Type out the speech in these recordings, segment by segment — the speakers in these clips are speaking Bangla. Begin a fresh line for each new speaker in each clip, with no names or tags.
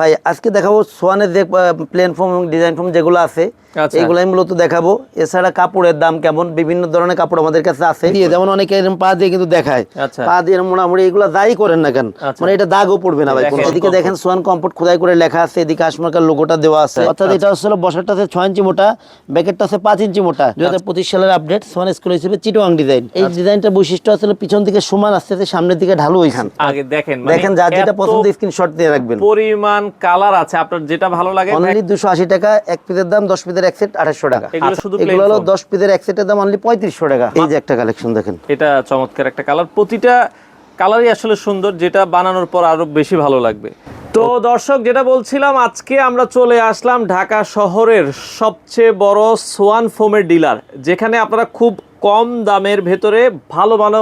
ভাই আজকে দেখাবো সোয়ানের যে প্লেন ফর্ম এবং ডিজাইন ফর্ম যেগুলো আছে
আচ্ছা।
এইগুলাই মূলত দেখাবো। এছাড়া কাপড়ের দাম কেমন বিভিন্ন ধরনের কাপড় আমাদের কাছে আছে। যেমন অনেকে এরকম পা দিয়ে কিন্তু দেখায়।
আচ্ছা।
পা দিয়ে মোটামুটি এগুলো যাই করেন না কেন
আচ্ছা।
মানে এটা দাগও পড়বে না ভাই এদিকে দেখেন সোয়ান কমফোর্ট খোদাই করে লেখা আছে এদিকে আশমার্কার লোগোটা দেওয়া আছে। অর্থাৎ এটা হচ্ছে বসারটা আছে ছয় ইঞ্চি মোটা ব্যাকেটটা আছে পাঁচ ইঞ্চি মোটা। দুই হাজার পঁচিশ সালের আপডেট সোয়ান স্কুল হিসেবে চিটোয়াং ডিজাইন এই ডিজাইনটার বৈশিষ্ট্য আসলে পিছন দিকে সমান আস্তে সামনের দিকে ঢালু ওইখান
আগে দেখেন মানে
দেখেন যার যেটা পছন্দ স্ক্রিনশট দিয়ে রাখবেন।
পরিমাণ কালার আছে আপনার যেটা ভালো লাগে
অনলি দুশো আশি টাকা এক পিসের দাম দশ পিসের এক সেট আঠাশশো টাকা।
এগুলো শুধু
এগুলো
plain
হলো
form।
দশ পিসের এক সেটের দাম অনলি পঁয়ত্রিশশো টাকা। এই যে একটা কালেকশন দেখেন।
এটা চমৎকার একটা কালার প্রতিটা কালারই আসলে সুন্দর যেটা বানানোর পর আরও বেশি ভালো লাগবে। তো দর্শক যেটা বলছিলাম আজকে আমরা চলে আসলাম ঢাকা শহরের সবচেয়ে বড় সোয়ান ফোমের ডিলার যেখানে আপনারা খুব কম দামের ভেতরে ভালো ভালো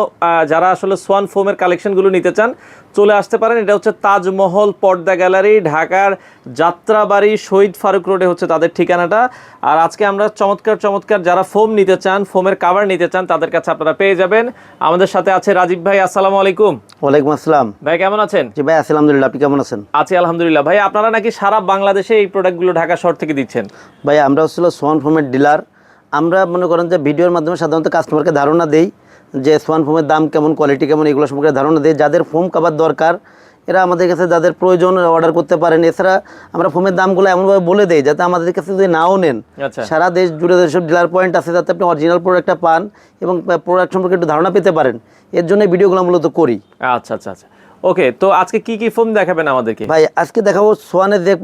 যারা আসলে সোয়ান ফোমের কালেকশনগুলো নিতে চান চলে আসতে পারেন। এটা হচ্ছে তাজমহল পর্দা গ্যালারি ঢাকার যাত্রাবাড়ি শহীদ ফারুক রোডে হচ্ছে তাদের ঠিকানাটা। আর আজকে আমরা চমৎকার চমৎকার যারা ফোম নিতে চান ফোমের কাভার নিতে চান তাদের কাছে আপনারা পেয়ে যাবেন। আমাদের সাথে আছে রাজীব ভাই আসসালামু আলাইকুম।
ওয়ালাইকুম আসসালাম।
ভাই কেমন আছেন?
জি ভাই আলহামদুলিল্লাহ আপনি কেমন আছেন?
আছি আলহামদুলিল্লাহ। ভাই আপনারা নাকি সারা বাংলাদেশে এই প্রোডাক্টগুলো ঢাকা শহর থেকে দিচ্ছেন?
ভাই আমরা হচ্ছিল সোয়ান ফোমের ডিলার আমরা মনে করেন যে ভিডিওর মাধ্যমে সাধারণত কাস্টমারকে ধারণা দেই যে সোয়ান ফোমের দাম কেমন কোয়ালিটি কেমন এগুলো সম্পর্কে ধারণা দেই। যাদের ফোম কাবার দরকার এরা আমাদের কাছে যাদের প্রয়োজন অর্ডার করতে পারেন। এছাড়া আমরা ফোমের দামগুলো এমনভাবে বলে দেই যাতে আমাদের কাছে যদি নাও নেন
আচ্ছা।
সারা দেশ জুড়ে যেসব ডিলার পয়েন্ট আছে যাতে আপনি অরিজিনাল প্রোডাক্টটা পান এবং প্রোডাক্ট সম্পর্কে একটু ধারণা পেতে পারেন। এর জন্য ভিডিওগুলো মূলত করি।
আচ্ছা আচ্ছা আচ্ছা। ওকে তো আজকে কি কি ফোম দেখাবেন আমাদেরকে?
ভাই আজকে দেখাবো সোয়ানের যে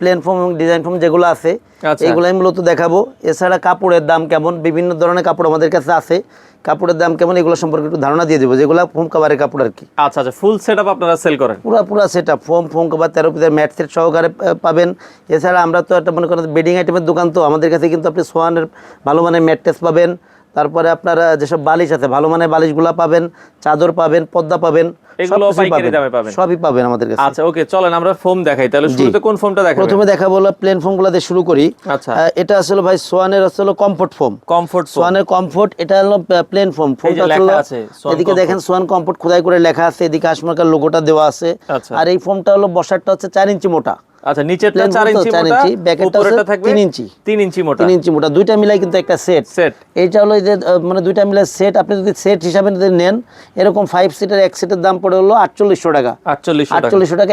প্লেন ফর্ম এবং ডিজাইন ফর্ম যেগুলো আছে
আচ্ছা।
এইগুলাই মূলত দেখাবো। এছাড়া কাপড়ের দাম কেমন? বিভিন্ন ধরনের কাপড় আমাদের কাছে আছে। কাপড়ের দাম কেমন? এগুলো সম্পর্কে একটু ধারণা দিয়ে দেবো যেগুলো ফোম কাভারের কাপড় আর কি।
আচ্ছা আচ্ছা ফুল সেট আপ আপনারা সেল করেন?
পুরো পুরো set up foam foam cover তেরো পিসের ম্যাট সেট সহকারে পাবেন। এছাড়া আমরা তো একটা মনে করেন বেডিং আইটেমের দোকান তো আমাদের কাছে কিন্তু আপনি সোয়ানের ভালো মানের ম্যাট্রেস পাবেন। তারপরে আপনারা যেসব বালিশ আছে ভালো মানের বালিশগুলো পাবেন চাদর পাবেন পদ্মা পাবেন
এগুলো পাইকারি দামে পাবেন।
সবই পাবেন আমাদের কাছে
আচ্ছা ওকে চলেন আমরা ফোম দেখাই। তাহলে শুরুতে কোন ফোমটা দেখাবেন?
প্রথমে দেখাবো হলো প্লেন ফোমগুলো দিয়ে শুরু করি।
আচ্ছা।
এটা আসলে ভাই সোয়ানের আসলে কমফোর্ট ফোম
কমফোর্ট
সোয়ানের কমফোর্ট এটা হলো প্লেন ফোম ফোমটা
লেখা আছে,
এদিকে দেখেন সোয়ান কমফোর্ট খোদাই করে লেখা আছে এদিকে আশমার্কার লোগোটা দেওয়া আছে।
আচ্ছা।
আর এই ফোমটা হলো বসারটা হচ্ছে চার ইঞ্চি মোটা।
আচ্ছা নিচেরটা 4 ইঞ্চি মোটা উপরেরটা থাকবে
তিন ইঞ্চি।
3 ইঞ্চি মোটা।
তিন ইঞ্চি মোটা দুইটা মিলাই কিন্তু একটা সেট
সেট
এইটা হলো যে মানে দুইটা মিলে সেট আপনি যদি সেট হিসাবে যদি নেন এরকম ফাইভ সিটের এক সেটের দাম পড়ে হলো আটচল্লিশশো টাকা।
48 টাকা।
আটচল্লিশশো টাকা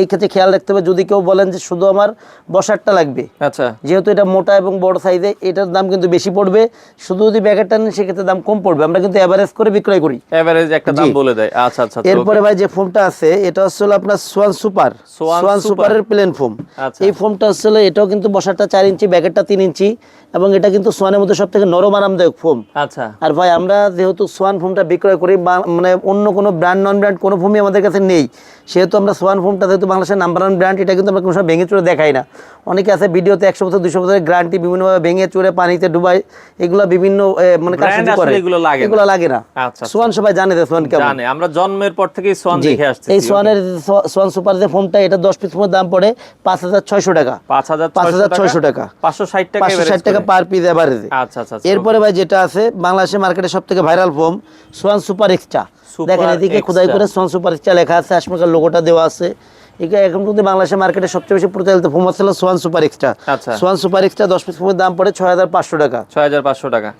এই ক্ষেত্রে খেয়াল রাখতে হবে যদি কেউ বলেন যে শুধু আমার বসারটা লাগবে।
আচ্ছা।
যেহেতু এটা মোটা এবং বড় সাইজে এটার দাম কিন্তু বেশি পড়বে। শুধু যদি ব্যাগেরটা নেন সেক্ষেত্রে দাম কম পড়বে। আমরা কিন্তু অ্যাভারেজ করে বিক্রয় করি।
এভারেজ একটা দাম বলে দেয়। আচ্ছা আচ্ছা আচ্ছা,
এরপরে ভাই যে ফোনটা আছে এটা হচ্ছে হলো আপনার Swan super
Swan
Swan
super.
সুপারের প্লেন ফোম
আচ্ছা।
এই ফোমটা হলো এটাও কিন্তু বসারটা চার ইঞ্চি ব্যাগেরটা তিন ইঞ্চি এবং এটা কিন্তু সোয়ানের মধ্যে সব থেকে নরম আরামদায়ক ফোম
আচ্ছা।
আর ভাই আমরা যেহেতু সোয়ান ফোমটা বিক্রয় করি বা মানে অন্য কোনো ব্র্যান্ড নন ব্র্যান্ড কোনো ফোমই আমাদের কাছে নেই। সেহেতু আমরা সোয়ান ফোমটা যেহেতু বাংলাদেশের নাম্বার ওয়ান ব্র্যান্ড এটা কিন্তু আমরা কোনো সময় ভেঙে চুরে দেখাই না। অনেকে আছে ভিডিওতে একশো বছর দুশো বছরের গ্যারান্টি বিভিন্নভাবে ভেঙে চুরে পানিতে ডুবাই এগুলো বিভিন্ন মানে করে।
এগুলো লাগে না।
এগুলো লাগে না।
আচ্ছা, আচ্ছা।
সোয়ান সবাই জানে যে সোয়ান কেমন।
জানে। আমরা জন্মের পর থেকেই সোয়ান দেখে আসছি
এই সোয়ানের সোয়ান সুপার যে ফোমটা এটা দশ পিস ফোমের দাম পড়ে পাঁচ হাজার ছয়শো টাকা।
5600
টাকা।
560 টাকা
পাঁচশো ষাট
average
টাকা পার পিস এভারেজে
আচ্ছা আচ্ছা
এরপরে ভাই যেটা আছে বাংলাদেশের মার্কেটে সব থেকে viral foam Swan super extra দেখেন এদিকে খোদাই করে সোয়ান সুপার এক্সট্রা লেখা আছে আশমাকার লোকটা দেওয়া আছে। এখন কিন্তু বাংলাদেশের মার্কেটে সবচেয়ে বেশি প্রচলিত ফোম হচ্ছে সোয়ান সুপার এক্সট্রা
আচ্ছা।
সোয়ান সুপার এক্সট্রা দশ পিস ফোমের দাম পড়ে ছয় হাজার পাঁচশো টাকা।
6500 টাকা।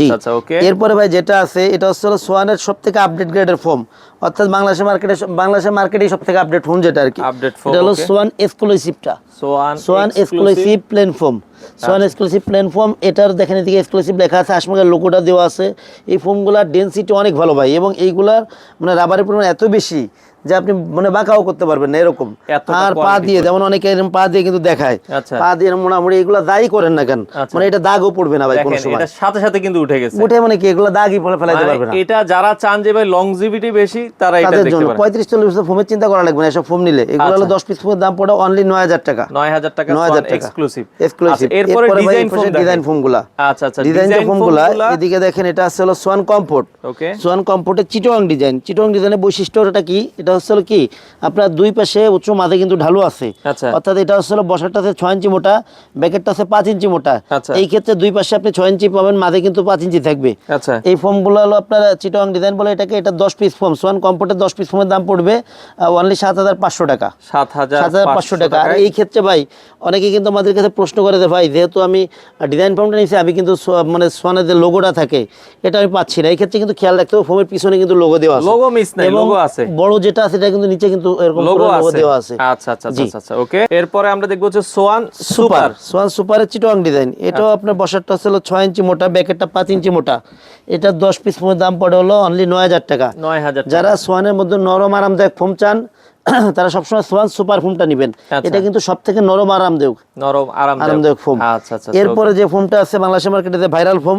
জি।
আচ্ছা আচ্ছা ওকে
এরপরে ভাই যেটা আছে এটা হচ্ছে হলো সোয়ানের সব থেকে আপডেট গ্রেডের ফোম অর্থাৎ বাংলাদেশের মার্কেটে বাংলাদেশের মার্কেটে সব থেকে আপডেট ফোম যেটা আর কি। এটা হলো Swan এক্সক্লুসিভটা
Swan
Swan exclusive plain foam Swan exclusive এটার দেখেন এদিকে এক্সক্লুসিভ লেখা আছে আশমাকের লোগোটা দেওয়া আছে। এই ফোমগুলোর ডেন্সিটি অনেক ভালো ভাই এবং এইগুলার মানে রাবারের পরিমাণ এত বেশি যে আপনি মানে বাঁকাও করতে পারবেন না এরকম। আর পা দিয়ে যেমন অনেকে এরকম পা দিয়ে কিন্তু দেখায়।
আচ্ছা।
পা দিয়ে মোটামুটি এগুলো দায়ী করেন না কেন?
আচ্ছা।
মানে এটা দাগও পড়বে না ভাই কোনো সময়।
এটা সাথে সাথে কিন্তু উঠে গেছে।
উঠে মানে কি এগুলো দাগই ফলে ফেলাইতে পারবে না।
মানে এটা যারা চান যে ভাই লংজিভিটি বেশি তারা এটা দেখতে পারে
পঁয়ত্রিশ চল্লিশ বছর ফোমের চিন্তা করা লাগবে না এসব ফোম নিলে। এগুলো হলো
আচ্ছা।
দশ পিস ফোমের দাম পড়ে অনলি নয় হাজার টাকা।
9000 টাকা
নয় হাজার টাকা।
এক্সক্লুসিভ
এক্সক্লুসিভ
এরপরে ডিজাইন ফোম
ডিজাইন ফোমগুলা
আচ্ছা আচ্ছা
ডিজাইন
ডিজাইন
এদিকে দেখেন এটা আছে হলো সোয়ান কমফোর্ট
ওকে
সোয়ান কমফোর্টের চিটোয়াং ডিজাইন চিটোয়াং ডিজাইনের বৈশিষ্ট্যটা কি? এটা হচ্ছে কি? আপনার দুই পাশে উচ্চ মাঝে কিন্তু ঢালু আছে।
আচ্ছা।
অর্থাৎ এটা হচ্ছে বসারটা আছে ছয় ইঞ্চি মোটা ব্যাকেটটা আছে পাঁচ ইঞ্চি মোটা।
আচ্ছা।
এই ক্ষেত্রে দুই পাশে আপনি ছয় ইঞ্চি পাবেন মাঝে কিন্তু পাঁচ ইঞ্চি থাকবে।
আচ্ছা।
এই ফোমগুলো হলো আপনার চিটোয়াং ডিজাইন বলে এটাকে এটা দশ পিস ফোম সোয়ান কম্পোর্টের দশ পিস ফোমের দাম পড়বে অনলি সাত হাজার পাঁচশো টাকা।
সাত হাজার
সাত হাজার পাঁচশো টাকা। আর এই ক্ষেত্রে ভাই অনেকে কিন্তু আমাদের কাছে প্রশ্ন করে যে ভাই যেহেতু আমি ডিজাইন ফর্মটা নিয়েছি আমি কিন্তু মানে সোয়ানের যে লোগোটা থাকে এটা আমি পাচ্ছি না। এই ক্ষেত্রে কিন্তু খেয়াল রাখতে হবে ফোমের পিছনে কিন্তু লোগো দেওয়া আছে।
লোগো মিস নাই লোগো আছে।
বড় যেটা আছে এটা কিন্তু নিচে কিন্তু এরকম
লোগো
দেওয়া আছে।
আচ্ছা আচ্ছা আচ্ছা আচ্ছা ওকে এরপরে আমরা দেখব হচ্ছে সোয়ান
সুপার। সোয়ান সুপারের চিটং ডিজাইন এটাও
আচ্ছা।
আপনার বসারটা হলো ছয় ইঞ্চি মোটা ব্যাকেটটা পাঁচ ইঞ্চি মোটা। এটা দশ পিস ফোমের দাম পড়ে হলো অনলি নয় হাজার টাকা।
নয় হাজার
যারা সোয়ানের মধ্যে নরম আরামদায়ক ফোম চান তারা সবসময় সোয়ান সুপার ফোমটা নেবেন।
আচ্ছা।
এটা কিন্তু সব থেকে নরম আরামদায়ক।
নরম আরাম
আরামদায়ক ফোম।
আচ্ছা আচ্ছা
এরপরে যে ফোমটা আছে বাংলাদেশের মার্কেটে viral foam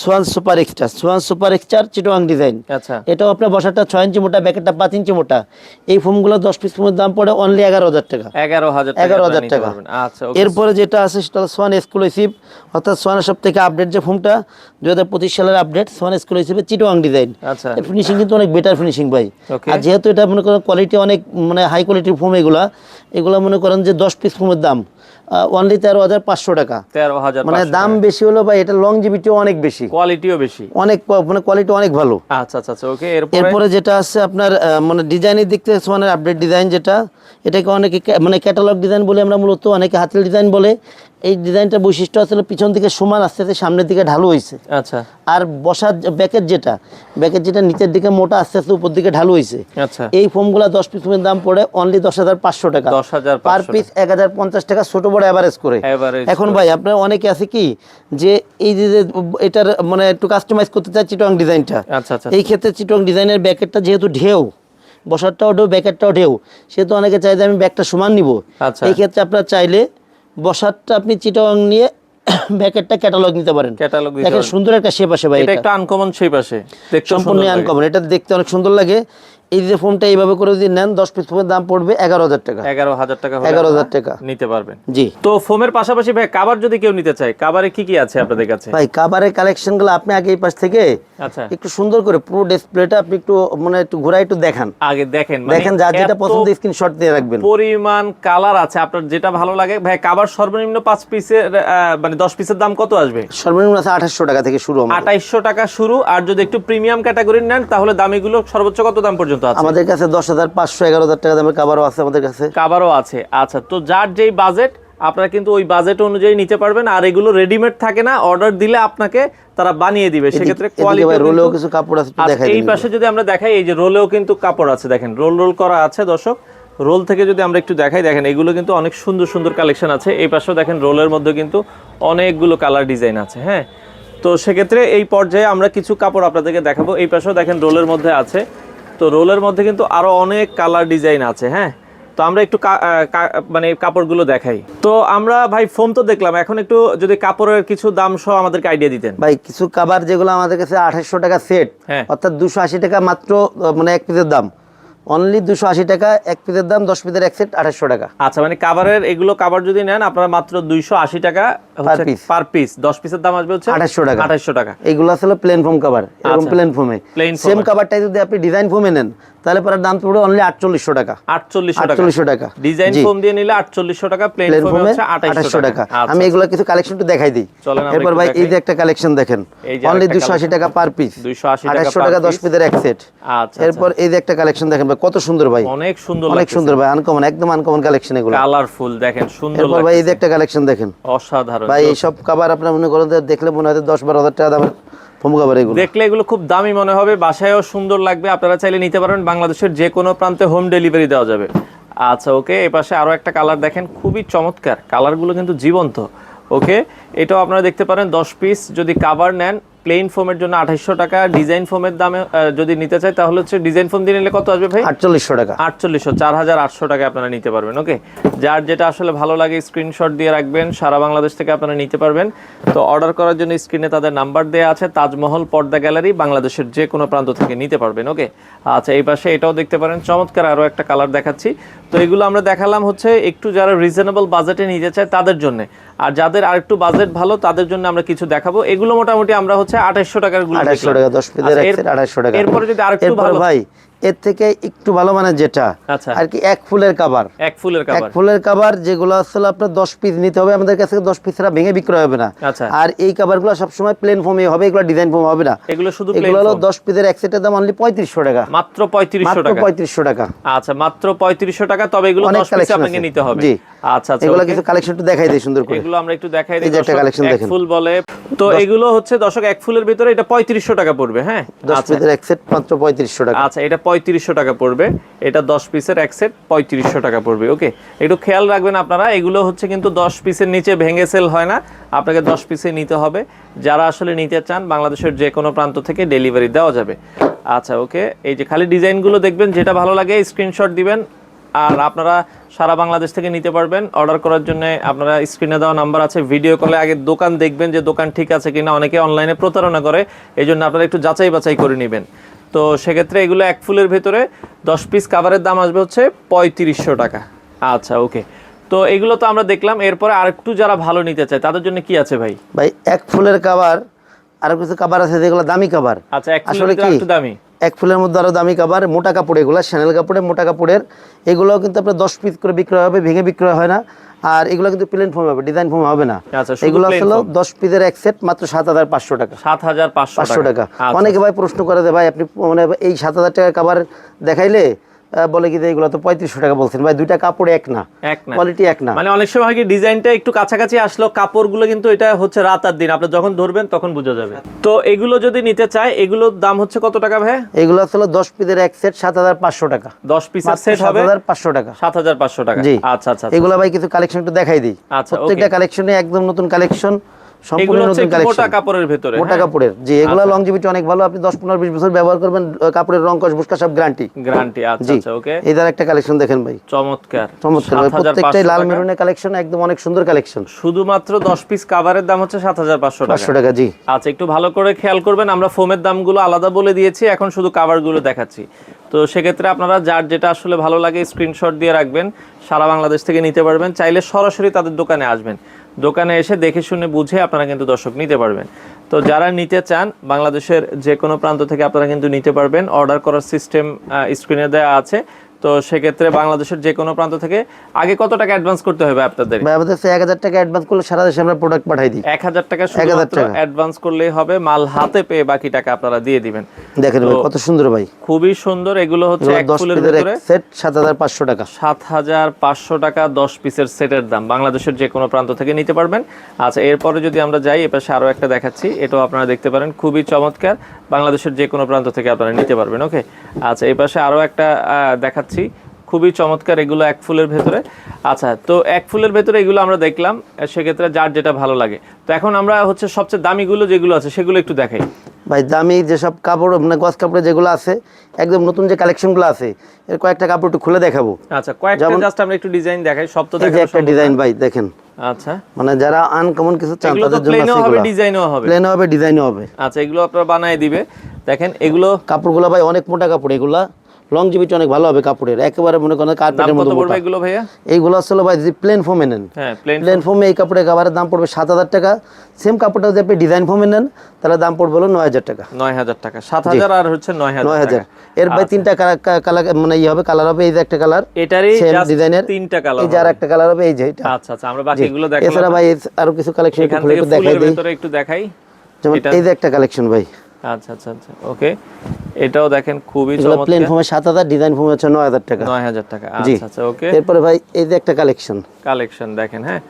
Swan super extra. Swan super extra চিটোয়াং design.
আচ্ছা।
এটাও আপনার বসাটা ছয় ইঞ্চি মোটা ব্যাকেটটা পাঁচ ইঞ্চি মোটা। এই ফোমগুলো দশ পিস ফোমের দাম পড়ে অনলি এগারো হাজার টাকা।
এগারো হাজার
এগারো হাজার টাকা।
আচ্ছা
এরপরে যেটা আছে সেটা হলো সোয়ান এক্সক্লুসিভ অর্থাৎ সোয়ানের সব থেকে আপডেট যে ফোমটা দু হাজার পঁচিশ সালের আপডেট সোয়ান এক্সক্লুসিভের চিটোয়াং ডিজাইন।
আচ্ছা।
ফিনিশিং কিন্তু অনেক বেটার ফিনিশিং ভাই। আর যেহেতু এটা মনে করেন কোয়ালিটি অনেক মানে হাই কোয়ালিটির ফোম এগুলা এগুলো মনে করেন যে দশ পিস ফোমের দাম। অনলি তেরো হাজার পাঁচশো টাকা।
তেরো হাজার
মানে দাম বেশি হলো বা এটা লং লংজিভিটিও অনেক বেশি।
কোয়ালিটিও বেশি।
অনেক মানে কোয়ালিটি অনেক ভালো।
আচ্ছা আচ্ছা আচ্ছা ওকে এরপরে?
এরপরে যেটা আছে আপনার মানে ডিজাইনের দিক থেকে মানে আপডেট ডিজাইন যেটা এটাকে অনেকে মানে ক্যাটালগ ডিজাইন বলে আমরা মূলত অনেকে হাতের ডিজাইন বলে। এই ডিজাইনটার বৈশিষ্ট্য আসলে পিছন দিকে সমান আস্তে আস্তে সামনের দিকে ঢালু হয়েছে
আচ্ছা।
আর বসার ব্যাকেট যেটা ব্যাকেট যেটা নিচের দিকে মোটা আস্তে আস্তে উপর দিকে ঢালু হয়েছে
আচ্ছা।
এই ফোমগুলা দশ পিসের দাম পড়ে অনলি দশ হাজার পাঁচশো টাকা।
দশ হাজার
পার পিস এক হাজার পঞ্চাশ টাকা ছোট বড় অ্যাভারেজ করে। এখন ভাই আপনার অনেকে আছে কি যে এই যে এটার মানে একটু কাস্টমাইজ করতে চায় চিটং ডিজাইনটা।
আচ্ছা আচ্ছা।
এই ক্ষেত্রে চিটং ডিজাইনের ব্যাকেটটা যেহেতু ঢেউ বসারটাও ঢেউ ব্যাকেটটাও ঢেউ সেহেতু অনেকে চাই যে আমি ব্যাগটা সমান নিব।
আচ্ছা।
এই ক্ষেত্রে আপনার চাইলে বসারটা আপনি চিটং নিয়ে ব্যাকেটটা ক্যাটালগ নিতে পারেন।
ক্যাটালগ
দেখেন সুন্দর একটা শেপ আসে ভাই
এটা একটা আনকমন পাশে দেখতে
সম্পূর্ণ আনকমন এটা দেখতে অনেক সুন্দর লাগে। এই যে ফোনটা এইভাবে করে যদি নেন দশ পিস ফোনের দাম পড়বে এগারো হাজার টাকা।
এগারো হাজার টাকা
এগারো হাজার টাকা।
নিতে পারবেন।
জি।
তো ফোমের পাশাপাশি ভাই কাবার যদি কেউ নিতে চায় কাবারে কি কি আছে আপনাদের কাছে?
ভাই কাবারের কালেকশনগুলো আপনি আগে এই পাশ থেকে
আচ্ছা।
একটু সুন্দর করে পুরো ডিসপ্লেটা আপনি একটু মানে একটু ঘোরা একটু দেখান।
আগে দেখেন মানে
দেখেন যার যেটা পছন্দ স্ক্রিনশট দিয়ে রাখবেন।
পরিমাণ কালার আছে। আপনার যেটা ভালো লাগে ভাই কাবার সর্বনিম্ন পাঁচ পিসের মানে দশ পিসের দাম কত আসবে?
সর্বনিম্ন আছে আঠাশশো টাকা থেকে শুরু।
আঠাইশশো টাকা শুরু আর যদি একটু প্রিমিয়াম ক্যাটাগরির নেন তাহলে দামিগুলো সর্বোচ্চ কত দাম পর্যন্ত আছে?
আমাদের কাছে দশ হাজার পাঁচশো এগারো হাজার টাকা দামের কাবারও আছে আমাদের কাছে।
কাবারও আছে। আচ্ছা তো যার যেই বাজেট আপনারা কিন্তু ওই বাজেট অনুযায়ী নিতে পারবেন আর এগুলো রেডিমেড থাকে না অর্ডার দিলে আপনাকে তারা বানিয়ে দিবে। সেক্ষেত্রে কোয়ালিটি
রোলেও কিছু কাপড় আছে
আচ্ছা, এই পাশে যদি আমরা দেখাই এই যে রোলেও কিন্তু কাপড় আছে দেখেন রোল রোল করা আছে দর্শক। রোল থেকে যদি আমরা একটু দেখাই দেখেন এগুলো কিন্তু অনেক সুন্দর সুন্দর কালেকশন আছে। এই পাশেও দেখেন রোলের মধ্যে কিন্তু অনেকগুলো কালার ডিজাইন আছে হ্যাঁ? তো সেক্ষেত্রে এই পর্যায়ে আমরা কিছু কাপড় আপনাদেরকে দেখাবো। এই পাশেও দেখেন রোলের মধ্যে আছে। তো রোলের মধ্যে কিন্তু আরও অনেক কালার ডিজাইন আছে হ্যাঁ? তো আমরা একটু মানে কাপড়গুলো দেখাই। তো আমরা ভাই ফোম তো দেখলাম এখন একটু যদি কাপড়ের কিছু দাম সহ আমাদেরকে আইডিয়া দিতেন।
ভাই কিছু কাবার যেগুলো আমাদের কাছে আঠাশশো টাকা সেট
হ্যাঁ।
অর্থাৎ দুশো আশি টাকা মাত্র মানে এক পিসের দাম। অনলি দুশো আশি টাকা এক পিসের দাম দশ পিসের এক সেট আঠাশশো টাকা
আচ্ছা মানে কাভারের এগুলো কাভার যদি নেন আপনারা মাত্র দুইশো আশি টাকা পার পিস দশ পিসের দাম আসবে হচ্ছে
আঠাশশো টাকা।
আঠাশশো টাকা
এইগুলো আসলে প্লেন ফোম কাভার এরকম। প্লেন ফোমে সেম। কাভারটাই যদি আপনি ডিজাইন ফোমে নেন তাহলে পরে দাম পড়বে অনলি আটচল্লিশশো টাকা।
আটচল্লিশশো টাকা। ডিজাইন। ফোম দিয়ে নিলে আটচল্লিশশো টাকা প্লেন ফোমে আঠাশশো
টাকা।
আচ্ছা,
আমি এগুলো কিছু কালেকশন একটু দেখাই দিই। এরপর ভাই এই যে একটা কালেকশন দেখেন। অনলি দুশো আশি টাকা পার পিস
280 টাকা
আঠাশশো টাকা দশ। পিসের এক সেট
আচ্ছা
এরপর এই যে একটা কালেকশন দেখেন ভাই কত সুন্দর ভাই।
অনেক সুন্দর
অনেক সুন্দর ভাই আনকমন একদম আনকমন কালেকশন এগুলো।
কালারফুল দেখেন সুন্দর
এরপর ভাই এই যে একটা কালেকশন দেখেন।
অসাধারণ।
ভাই এইসব কাবার আপনার মনে করেন দেখলে মনে হয় দশ বারো হাজার টাকা দামের এগুলো।
দেখলে এগুলো খুব দামি মনে হবে, বাসায়ও সুন্দর লাগবে, আপনারা চাইলে নিতে পারেন, বাংলাদেশের যে কোনো প্রান্তে হোম ডেলিভারি দেওয়া যাবে। আচ্ছা ওকে, এ পাশে আরও একটা কালার দেখেন, খুবই চমৎকার, কালারগুলো কিন্তু জীবন্ত। ওকে, এটাও আপনারা দেখতে পারেন, দশ পিস যদি কাভার নেন প্লেন ফোমের জন্য আঠাইশশো টাকা ডিজাইন ফোমের দামে যদি নিতে চাই তাহলে হচ্ছে ডিজাইন ফোম দিয়ে নিলে কত আসবে ভাই?
আটচল্লিশশো টাকা।
আটচল্লিশশো চার হাজার আটশো টাকা আপনারা নিতে পারবেন ওকে? যার যেটা আসলে ভালো লাগে স্ক্রিনশট দিয়ে রাখবেন সারা বাংলাদেশ থেকে আপনারা নিতে পারবেন। তো অর্ডার করার জন্য স্ক্রিনে তাদের নাম্বার দেওয়া আছে তাজমহল পর্দা গ্যালারি বাংলাদেশের যে কোনো প্রান্ত থেকে নিতে পারবেন ওকে? আচ্ছা এই পাশে এটাও দেখতে পারেন চমৎকার আরও একটা কালার দেখাচ্ছি। তো এগুলো আমরা দেখালাম হচ্ছে একটু যারা রিজনেবল বাজেটে নিতে চায় তাদের জন্য। আর যাদের আর একটু বাজেট ভালো তাদের জন্য আমরা কিছু দেখাবো। এগুলো মোটামুটি আমরা হচ্ছে আঠাশশো টাকারগুলো
আঠাশশো টাকা দশ পিসের
আচ্ছা,
আঠাশশো টাকা।
এরপরে যদি আর
একটু
ভালো
ভাই এর থেকে একটু ভালো মানে যেটা।
আচ্ছা।
আর কি এক ফুলের কাবার
এক ফুলের
এক ফুলের কাবার যেগুলো আসলে আপনার দশ পিস নিতে হবে আমাদের কাছে দশ পিস ছাড়া ভেঙে বিক্রয় হবে না।
আচ্ছা।
আর এই কাবারগুলো সবসময় প্লেন ফোমে হবে এগুলো ডিজাইন ফোম হবে না।
এগুলো শুধু
এগুলো হলো দশ পিসের এক সেটের দাম অনলি পঁয়ত্রিশশো টাকা।
মাত্র পঁয়ত্রিশশো টাকা।
পঁয়ত্রিশশো টাকা।
আচ্ছা মাত্র পঁয়ত্রিশশো টাকা তবে এগুলো
অনেক কালেকশন
আপনাকে নিতে হবে।
জি।
আচ্ছা আচ্ছা
এগুলো কিছু কালেকশন একটু দেখাই দিই সুন্দর করে।
এগুলো আমরা একটু দেখাই দিই।
একটা
এক
দেখেন।
ফুল বলে। তো এগুলো হচ্ছে দর্শক এক ফুলের ভিতরে এটা পঁয়ত্রিশশো টাকা পড়বে হ্যাঁ?
দশ
আচ্ছা।
পিসের এক সেট মাত্র পঁয়ত্রিশশো টাকা।
আচ্ছা এটা পঁয়ত্রিশশো টাকা পড়বে। এটা দশ পিসের এক সেট পঁয়ত্রিশশো টাকা পড়বে ওকে একটু খেয়াল রাখবেন আপনারা, এগুলো হচ্ছে কিন্তু দশ পিসের নিচে ভেঙে সেল হয় না। আপনাকে দশ পিসে নিতে হবে। যারা আসলে নিতে চান, বাংলাদেশের যে কোনো প্রান্ত থেকে ডেলিভারি দেওয়া যাবে। আচ্ছা ওকে এই যে খালি ডিজাইনগুলো দেখবেন, যেটা ভালো লাগে স্ক্রিনশট দিবেন। আর আপনারা সারা বাংলাদেশ থেকে নিতে পারবেন। অর্ডার করার জন্য আপনারা স্ক্রিনে দেওয়া নাম্বার আছে। ভিডিও কলে আগে দোকান দেখবেন যে দোকান ঠিক আছে কিনা। অনেকে অনলাইনে প্রতারণা করে। এই জন্য আপনারা একটু যাচাই বাছাই করে নেবেন। তো সেক্ষেত্রে এগুলো এক ফুলের ভেতরে দশ পিস কাভারের দাম আসবে হচ্ছে পঁয়ত্রিশশো টাকা। আচ্ছা ওকে তো এগুলো তো আমরা দেখলাম এরপরে আরেকটু যারা ভালো নিতে চায় তাদের জন্য কি আছে ভাই?
ভাই এক ফুলের কাবার আর কিছু কাবার আছে যেগুলো দামি কাবার
আচ্ছা এক
আসলে কি?
একটু দামি?
এক ফুলের মধ্যে আরও দামি কাবার মোটা কাপড় এগুলো শ্যানেল কাপড়ের মোটা কাপড়ের। এগুলো কিন্তু আপনার দশ পিস করে বিক্রয় হবে ভেঙে বিক্রয় হয় না। আর এগুলো কিন্তু প্লেন ফর্ম হবে ডিজাইন ফর্ম হবে না।
আচ্ছা,
এগুলো আসলে। দশ পিসের এক সেট মাত্র সাত হাজার পাঁচশো টাকা।
সাত হাজার পাঁচশো
টাকা।
আচ্ছা,
অনেকে ভাই প্রশ্ন করে যে ভাই আপনি মানে এই সাত হাজার টাকা কাবার দেখাইলে বলে কি এগুলো তো পঁয়ত্রিশশো টাকা বলছেন। ভাই দুইটা কাপড় এক না।
এক না।
কোয়ালিটি এক না।
মানে অনেক সময় কি ডিজাইনটা একটু কাছাকাছি আসলো কাপড়গুলো কিন্তু এটা হচ্ছে রাত আর দিন। আপনি যখন ধরবেন তখন বোঝা যাবে। তো এগুলো যদি নিতে চায় এগুলোর দাম হচ্ছে কত টাকা ভাই
এগুলো আসলে দশ পিসের এক সেট সাত হাজার পাঁচশো টাকা।
দশ পিসের সেট হবে
হাজার পাঁচশো টাকা।
সাত হাজার পাঁচশো টাকা।
জি।
আচ্ছা আচ্ছা আচ্ছা।
এগুলো ভাই কিছু কালেকশন একটু দেখাই দিই।
আচ্ছা,
প্রত্যেকটা কালেকশনে একদম নতুন কালেকশন সম্পূর্ণ
এগুলো
নতুন
একটু মোটা কাপড়ের ভেতরে
মোটা
হ্যাঁ?
কাপড়ের। জি এগুলো লংজিভিটি অনেক ভালো। আপনি দশ পনেরো বিশ বছর ব্যবহার করবেন কাপড়ের রং কস বুসকা সব গ্যারান্টি
গ্যারান্টি আচ্ছা আচ্ছা ওকে
এই একটা কালেকশন দেখেন ভাই।
চমৎকার।
চমৎকার প্রত্যেকটাই লাল মেরুনের কালেকশন একদম অনেক সুন্দর কালেকশন
শুধুমাত্র দশ পিস কাভারের দাম হচ্ছে টাকা।
জি।
আচ্ছা একটু ভালো করে খেয়াল করবেন আমরা ফোমের দামগুলো আলাদা বলে দিয়েছি এখন শুধু কাভারগুলো দেখাচ্ছি। তো সেক্ষেত্রে আপনারা যার যেটা আসলে ভালো লাগে স্ক্রিনশট দিয়ে রাখবেন সারা বাংলাদেশ থেকে নিতে পারবেন। চাইলে সরাসরি তাদের দোকানে আসবেন। দোকানে এসে দেখে শুনে বুঝে আপনারা কিন্তু দর্শক নিতে পারবেন। তো যারা নিতে চান, বাংলাদেশের যে কোনো প্রান্ত থেকে আপনারা কিন্তু নিতে পারবেন। অর্ডার করার সিস্টেম স্ক্রিনে দেওয়া আছে। তো সেক্ষেত্রে বাংলাদেশের যে কোনো প্রান্ত থেকে আগে কত টাকা অ্যাডভান্স করতে হবে আপনাদের?
আমাদের এক হাজার টাকা অ্যাডভান্স করলে সারা দেশে আমরা প্রোডাক্ট পাঠাই দিই।
এক হাজার টাকা
1000
শুধুমাত্র
টাকা।
অ্যাডভান্স করলেই হবে মাল হাতে পেয়ে বাকি টাকা আপনারা দিয়ে দিবেন।
দেখেন ভাই কত সুন্দর ভাই।
খুবই সুন্দর এগুলো হচ্ছে এক ফুলের ভিতরে
সেট সাত হাজার পাঁচশো টাকা।
সাত হাজার পাঁচশো টাকা দশ পিসের সেটের দাম। বাংলাদেশের যে কোনো প্রান্ত থেকে নিতে পারবেন। আচ্ছা এরপরে যদি আমরা যাই এ পাশে আরও একটা দেখাচ্ছি। এটাও আপনারা দেখতে পারেন খুবই চমৎকার। বাংলাদেশের যে কোনো প্রান্ত থেকে আপনারা নিতে পারবেন ওকে আচ্ছা এই পাশে আরও একটা দেখাচ্ছি। খুবই চমৎকার এগুলো এক ফুলের ভেতরে। আচ্ছা তো এক ফুলের ভেতরে এগুলো আমরা দেখলাম সেক্ষেত্রে যার যেটা ভালো লাগে। তো এখন আমরা হচ্ছে সবচেয়ে দামিগুলো যেগুলো আছে সেগুলো একটু দেখাই।
ভাই দামি যেসব কাপড় মানে গজ কাপড়ে যেগুলো আছে একদম নতুন যে কালেকশনগুলো আছে এর কয়েকটা কাপড় একটু খুলে দেখাবো।
আচ্ছা কয়েকটা জাস্ট আমরা একটু ডিজাইন দেখাই সব তো
একটা ডিজাইন ভাই দেখেন।
আচ্ছা।
মানে যারা আনকমন কিছু চান তাদের জন্য
প্লেনও হবে ডিজাইনও হবে।
প্লেন হবে ডিজাইনও হবে।
আচ্ছা এগুলো আপনারা বানায় দিবে। দেখেন এগুলো
কাপড়গুলো ভাই অনেক মোটা কাপড় এগুলা লংজিভিটি অনেক ভালো হবে কাপড়ের। একেবারে মনে করেন কার্পেটের মধ্যে
পড়বে এগুলো ভাইয়া?
এইগুলো আসলে ভাই যদি প্লেন ফোমে নেন।
হ্যাঁ প্লেন
ফোমে এই কাপড়ের কাভারের দাম পড়বে সাত হাজার টাকা। সেম কাপড়টা যদি আপনি ডিজাইন ফোমে নেন তাহলে দাম পড়বে হলো নয় হাজার টাকা।
নয় হাজার টাকা। সাত হাজার আর হচ্ছে নয়
নয় হাজার। এর ভাই তিনটা কালার মানে ইয়ে হবে কালার হবে এই যে একটা কালার।
এটারই
design এর
তিনটা কালার
এই যে আর একটা কালার হবে এই যে এটা।
আচ্ছা আচ্ছা আমরা বাকিগুলো দেখলাম।
এছাড়া ভাই আরও কিছু কালেকশন একটু দেখাই দিই।
একটু দেখাই।
যেমন এই যে একটা কালেকশন ভাই।
আচ্ছা আচ্ছা আচ্ছা ওকে। এটাও দেখেন খুবই
প্লেন
চমৎকার।
ফোমে সাত হাজার ডিজাইন ফোমে হচ্ছে নয় হাজার টাকা।
নয় হাজার টাকা। আচ্ছা আচ্ছা ওকে।
এরপরে ভাই এই যে একটা কালেকশন
কালেকশন দেখেন হ্যাঁ?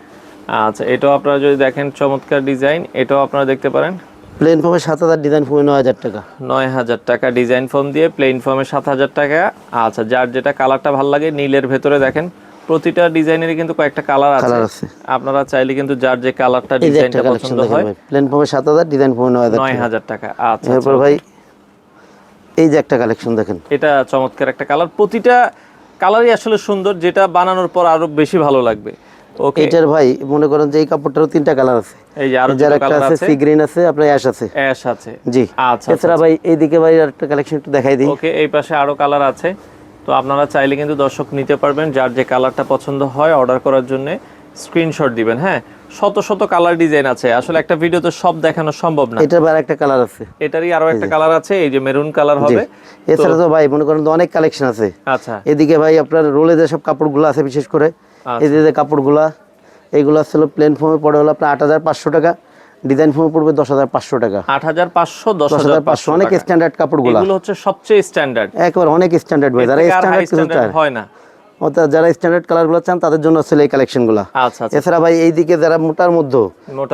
আচ্ছা এটাও আপনারা যদি দেখেন চমৎকার ডিজাইন এটাও আপনারা দেখতে পারেন।
প্লেন সাত হাজার ডিজাইন ফোমে নয় হাজার টাকা।
নয় হাজার টাকা ডিজাইন ফর্ম দিয়ে প্লেন ফর্মে সাত হাজার টাকা। আচ্ছা যার যেটা কালারটা ভালো লাগে নীলের ভেতরে দেখেন। প্রতিটা ডিজাইনেরই কিন্তু কয়েকটা কালার আছে। আপনারা চাইলে কিন্তু যার যে কালারটা
যে
ডিজাইনটা পছন্দ হয়
প্লেন সাত হাজার ডিজাইন ফোমে নয় হাজার টাকা।
আচ্ছা
এরপর ভাই এই যে একটা কালেকশন দেখেন।
এটা চমৎকার একটা কালার প্রতিটা কালারই আসলে সুন্দর যেটা বানানোর পর আরও বেশি ভালো লাগবে। ওকে
এইটার ভাই মনে করেন যে এই কাপড়টারও তিনটা কালার আছে।
এই যে
আরও
দুটো
একটা
কালার
আছে সি গ্রিন আছে আপনার অ্যাশ আছে।
অ্যাশ আছে।
জি।
আচ্ছা
এছাড়া ভাই এইদিকে ভাই আর একটা কালেকশন একটু দেখাই দিই।
ওকে এই পাশে আরও কালার আছে। তো আপনারা চাইলে কিন্তু দর্শক নিতে পারবেন যার যে কালারটা পছন্দ হয় অর্ডার করার জন্য স্ক্রিনশট দিবেন। হ্যাঁ শত শত কালার ডিজাইন আছে। আসলে একটা ভিডিওতে সব দেখানো সম্ভব না।
এটার আর একটা কালার আছে।
এটারই আরও একটা কালার আছে এই যে মেরুন কালার হবে।
এছাড়া তো ভাই মনে করেন তো অনেক কালেকশন আছে।
আচ্ছা।
এদিকে ভাই আপনার রোলে যে সব কাপড়গুলো আছে বিশেষ করে
আচ্ছা।
এই যে যে কাপড়গুলা এইগুলো ছিল প্লেন ফর্মে পড়ে হলো আপনার আট হাজার পাঁচশো টাকা। ডিজাইন ফর্মে পড়বে দশ হাজার পাঁচশো টাকা।
আট হাজার পাঁচশো দশ
হাজার পাঁচশো অনেক স্ট্যান্ডার্ড কাপড়গুলা।
এগুলো হচ্ছে সবচেয়ে স্ট্যান্ডার্ড
একবার অনেক স্ট্যান্ডার্ড ভাই যারা স্ট্যান্ডার্ড কিছু
হয় না।
অর্থাৎ যারা স্ট্যান্ডার্ড কালারগুলো চান তাদের জন্য আসলে এই কালেকশনগুলো
আচ্ছা আচ্ছা।
এছাড়া ভাই এইদিকে যারা মোটার মধ্যে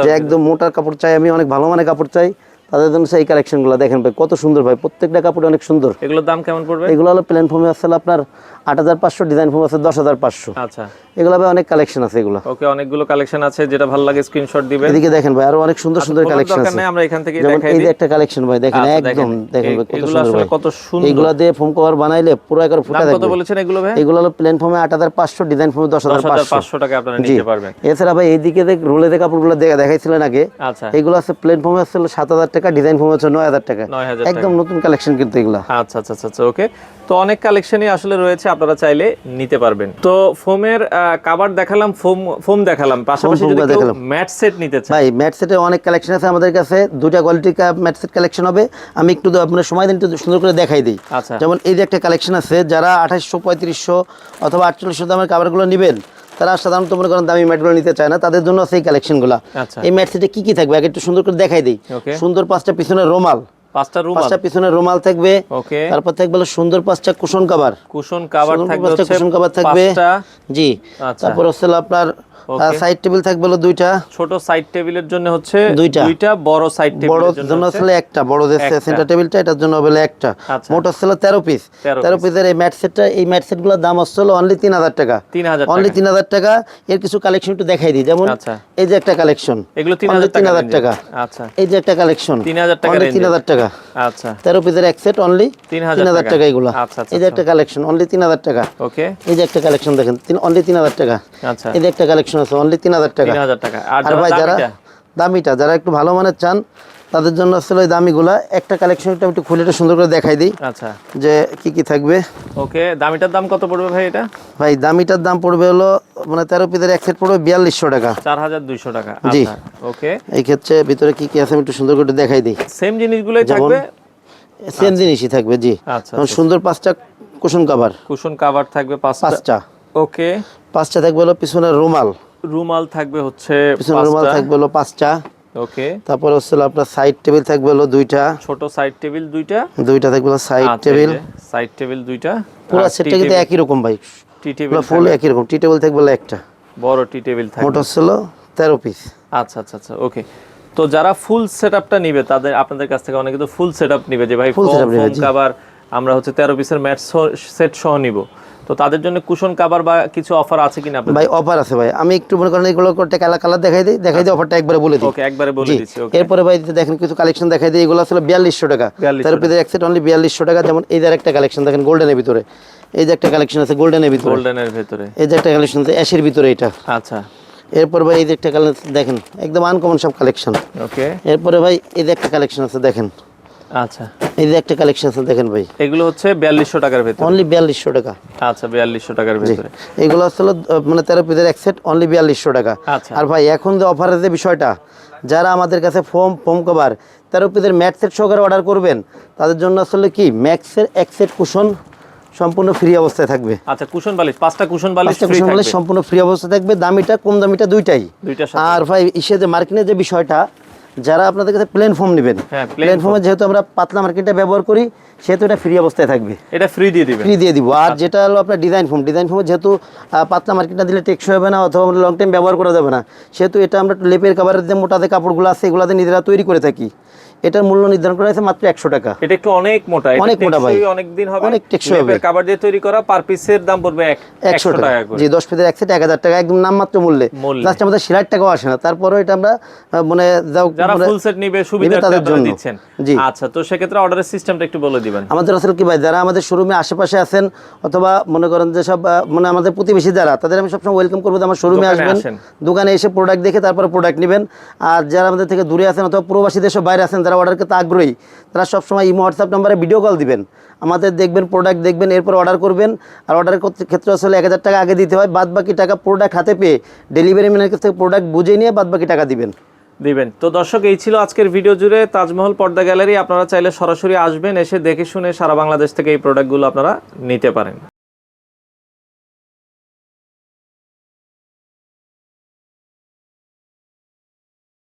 যে একদম মোটার কাপড় চাই আমি অনেক ভালো মানের কাপড় চাই তাদের জন্য সেই কালেকশনগুলো দেখেন ভাই কত সুন্দর ভাই প্রত্যেকটা কাপড় অনেক সুন্দর।
এগুলোর দাম কেমন পড়বে?
এগুলো হলো প্লেন ফর্মে আসলে আপনার আট হাজার পাঁচশো ডিজাইন ফর্মে আছে দশ হাজার পাঁচশো।
আচ্ছা।
এগুলো ভাই অনেক কালেকশন আছে এগুলো।
ওকে অনেকগুলো কালেকশন আছে যেটা ভালো লাগে স্ক্রিনশট দিবেন।
এদিকে দেখেন ভাই আরও অনেক সুন্দর সুন্দর কালেকশন আছে।
আমরা এখান থেকে দেখাই
এই যে একটা কালেকশন ভাই দেখেন
আচ্ছা,
একদম দেখেন। কত সুন্দর ভাই।
কত সুন্দর।
এগুলো দিয়ে ফোম কভার বানাইলে পুরো একবার ফুটা
কত বলেছেন এগুলো ভাই?
এগুলো হলো প্লেন হাজার পাঁচশো ডিজাইন পাঁচশো।
পাঁচশো টাকা আপনারা নিতে পারবেন।
এছাড়া ভাই এইদিকে দেখ রোলে যে কাপড়গুলো দেখা দেখাইছিলেন আগে
আচ্ছা।
এগুলো আছে প্লেন ফর্মে আছে সাত হাজার টাকা ডিজাইন ফর্মে আছে নয় হাজার টাকা। একদম নতুন কালেকশন কিন্তু এগুলো।
আচ্ছা আচ্ছা আচ্ছা আচ্ছা ওকে। তো অনেক কালেকশনই আসলে রয়েছে আপনারা চাইলে নিতে পারবেন। তো ফোমের কাভার দেখালাম ফোম ফোম দেখালাম। পাশাপাশি যদি। ম্যাট সেট নিতে চায়।
ভাই ম্যাট সেটের অনেক কালেকশন আছে আমাদের কাছে। দুইটা কোয়ালিটির ম্যাট সেট কালেকশন হবে। আমি একটু আপনার সময় দিন একটু সুন্দর করে দেখাই দিই।
আচ্ছা।
যেমন এই যে একটা কালেকশন আছে যারা আঠাশশো পঁয়ত্রিশশো অথবা আটচল্লিশশো দামের কাভারগুলো নেবেন তারা সাধারণত মনে করেন দামি ম্যাটগুলো নিতে চায় না। তাদের জন্য আছে এই কালেকশনগুলো এই ম্যাট সেটে কি কি থাকবে? আগে একটু সুন্দর করে দেখাই দিই। সুন্দর পাঁচটা পিছনের রোমাল।
পাঁচটা
পাঁচটা পিছনের রোমাল থাকবে।
ওকে।
তারপর থাকবে সুন্দর পাঁচটা কুশন কাভার
কুশন কাভার থাকবে
পাঁচটা কুশন কাভার থাকবে। জি।
আচ্ছা।
তারপর হচ্ছে আপনার সাইড টেবিল থাকবে হলো দুইটা।
ছোট সাইড টেবিলের জন্য হচ্ছে
দুইটা।
দুইটা বড় সাইড টেবিলের জন্য
জন্য আসলে একটা বড় যে সেন্টার টেবিলটা এটার জন্য হবে একটা।
আচ্ছা।
মোট হলো তেরো পিস
13
তেরো পিসের এই ম্যাট সেটটা এই ম্যাট সেটগুলোর দাম হচ্ছে অনলি তিন হাজার টাকা।
তিন হাজার
অনলি
টাকা।
তিন হাজার টাকা। এর কিছু কালেকশন একটু দেখাই দিই। যেমন
আচ্ছা।
এই যে একটা কালেকশন
এগুলো তিন
Only
হাজার টাকা
3000 টাকা।
আচ্ছা।
এই যে একটা কালেকশন
3000 টাকা
অনলি
range-এর।
টাকা।
আচ্ছা।
তেরো পিসের এক সেট অনলি
3000
তিন হাজার
টাকা।
এগুলো।
আচ্ছা, আচ্ছা,
এই যে একটা কালেকশন অনলি তিন হাজার টাকা।
ওকে
এই যে একটা কালেকশন দেখেন অনলি তিন হাজার টাকা।
আচ্ছা।
এই যে একটা কালেকশন আছে অনলি তিন হাজার টাকা।
আর
ভাই যারা?
দামিটা
যারা একটু ভালো মানের চান তাদের জন্য আসলে ওই দামিগুলা। একটা কালেকশন একটু খুলে একটু সুন্দর করে দেখাই দিই।
আচ্ছা।
যে কি কি থাকবে।
ওকে দামিটার দাম কত পড়বে ভাই এটা?
ভাই দামিটার দাম পড়বে হলো মানে তেরো পিসের এক সেট পড়বে বিয়াল্লিশশো টাকা।
চার হাজার দুইশো টাকা।
জি।
আচ্ছা ওকে।
এই ক্ষেত্রে ভিতরে কি কি আছে আমি একটু সুন্দর করে দেখাই দিই।
সেম জিনিসগুলোই থাকবে?
সেম জিনিসই থাকবে জি।
আচ্ছা
যেমন সুন্দর পাঁচটা কুশন কাভার
কুশন কাভার থাকবে পাঁচটা।
পাঁচটা।
ওকে।
পাঁচটা থাকবে হলো পিছনের রুমাল।
রুমাল থাকবে হচ্ছে
পিছনের রুমাল থাকবে হলো পাঁচটা।
ওকে
তারপর হচ্ছে আপনার সাইড টেবিল থাকবে হলো দুইটা।
ছোট সাইড টেবিল দুইটা?
দুইটা থাকবে সাইড টেবিল
সাইড টেবিল দুইটা।
পুরো সেটটা কিন্তু একই রকম ভাই।
টি টেবিল
ফুল একই রকম। টি টেবিল থাকবে একটা।
বড় টি টেবিল থাকবে।
মোট হচ্ছে হলো তেরো পিস
আচ্ছা আচ্ছা আচ্ছা ওকে তো যারা ফুল সেটআপটা নিবে তাদের আপনাদের কাছ থেকে অনেকে তো ফুল সেটআপ নিবে যে ভাই ফোম
setup নিবে,
আমরা হচ্ছে তেরো পিসের ম্যাট সেট সহ নিব। তো তাদের জন্য কুশন কাভার বা কিছু অফার আছে কিনা আপনাদের?
ভাই অফার আছে ভাই। আমি একটু মনে করেন এগুলো করতে কালার কালার দেখাই দিই দেখাই দিই অফারটা একবারে বলে দিই।
ওকে একবারে বলে দিচ্ছি ওকে
এরপরে ভাই দেখেন কিছু কালেকশন দেখাই দিই এগুলো আসলে বিয়াল্লিশশো টাকা।
4200
তেরো পিসের এক সেট অনলি বিয়াল্লিশশো টাকা। যেমন এই যে একটা কালেকশন দেখেন গোল্ডেনের ভিতরে। এই যে একটা কালেকশন আছে গোল্ডেনের ভিতরে।
গোল্ডেনের ভেতরে।
এই যে একটা কালেকশন আছে অ্যাশের ভিতরে এটা।
আচ্ছা।
এরপর ভাই এই যে একটা কালেকশন দেখেন একদম আনকমন সব কালেকশন
ওকে
এরপরে ভাই এই যে একটা কালেকশন আছে দেখেন।
আচ্ছা।
এই যে একটা কালেকশন আছে দেখেন ভাই।
এগুলো হচ্ছে বিয়াল্লিশশো টাকার ভেতরে।
অনলি বিয়াল্লিশশো টাকা।
আচ্ছা বিয়াল্লিশশো টাকার ভেতরে।
এগুলো আসলে মানে তেরো পিসের এক সেট অনলি বিয়াল্লিশশো টাকা।
আচ্ছা।
আর ভাই এখন যে অফারের যে বিষয়টা যারা আমাদের কাছে ফোম ফোম কভার তেরো পিসের ম্যাট সেট সহকারে অর্ডার করবেন তাদের জন্য আসলে কি ম্যাক্সের এক সেট কুশন সম্পূর্ণ ফ্রি অবস্থায় থাকবে।
আচ্ছা কুশন বালিশ পাঁচটা কুশন বালিশ
পাঁচটা কুশন
থাকবে।
সম্পূর্ণ ফ্রি অবস্থায় থাকবে দামিটা কম দামিটা দুইটাই।
দুইটার সাথে।
আর ভাই ইসে যে মার্কেটের যে বিষয়টা যারা আপনাদের কাছে প্লেন ফর্ম নেবেন
হ্যাঁ প্লেন
প্লেন ফর্মে যেহেতু আমরা পাতলা মার্কেটটা ব্যবহার করি সেহেতু এটা ফ্রি অবস্থায় থাকবে।
এটা ফ্রি দিয়ে দিবেন।
ফ্রি দিয়ে দিব। আর যেটা হলো আপনার ডিজাইন ফর্ম ডিজাইন ফর্মে যেহেতু পাতলা মার্কেটটা দিলে টেকসই হবে না অথবা লং টাইম ব্যবহার করা যাবে না। সেহেতু এটা আমরা লেপের কাভারের যে মোটাতে কাপড়গুলো আছে এগুলাতে নিজেরা তৈরি করে থাকি। এটার মূল্য নির্ধারণ করা হয়েছে মাত্র একশো টাকা।
এটা একটু অনেক মোটা
অনেক মোটা ভাই।
অনেক দিন হবে।
অনেক টেকসই হবে।
কাভার দিয়ে তৈরি করা পার পিসের দাম পড়বে
একশো টাকা। জি দশ পিসের এক সেট এক হাজার টাকা একদম নামমাত্র মূল্যে।
মূল্যে।
জাস্ট আমাদের সিলাইট টাকাও আসে না। তারপরেও এটা আমরা মানে যাও
যারা
মানে
ফুল সেট নিবে সুবিধা
তাদের জন্য।
দিচ্ছেন।
জি।
আচ্ছা তো সেক্ষেত্রে অর্ডারের সিস্টেমটা একটু বলে দিবেন।
আমাদের আসলে কি ভাই যারা আমাদের শোরুমে আশেপাশে আছেন অথবা মনে করেন যে সব মানে আমাদের প্রতিবেশী যারা তাদের আমি সবসময় ওয়েলকাম করব যে আমার শোরুমে আসবেন। দোকানে এসে প্রোডাক্ট দেখে তারপরে প্রোডাক্ট নেবেন। আর যারা আমাদের থেকে দূরে আছেন অথবা প্রবাসী দেশের বাইরে আছেন যারা অর্ডার করতে আগ্রহী, তারা সবসময় ইমো হোয়াটসঅ্যাপ নাম্বারে ভিডিও কল দিবেন। আমাদের দেখবেন প্রোডাক্ট দেখবেন, এরপর অর্ডার করবেন। আর অর্ডারের ক্ষেত্রে আসলে এক হাজার টাকা আগে দিতে হয় বাদ বাকি টাকা প্রোডাক্ট হাতে পেয়ে ডেলিভারি ম্যানের কাছ থেকে প্রোডাক্ট বুঝে নিয়ে বাদ বাকি টাকা দিবেন।
দিবেন। তো দর্শক, এই ছিল আজকের ভিডিও জুড়ে তাজমহল পর্দা গ্যালারি। আপনারা চাইলে সরাসরি আসবেন, এসে দেখে শুনে সারা বাংলাদেশ থেকে এই প্রোডাক্টগুলো আপনারা নিতে পারেন।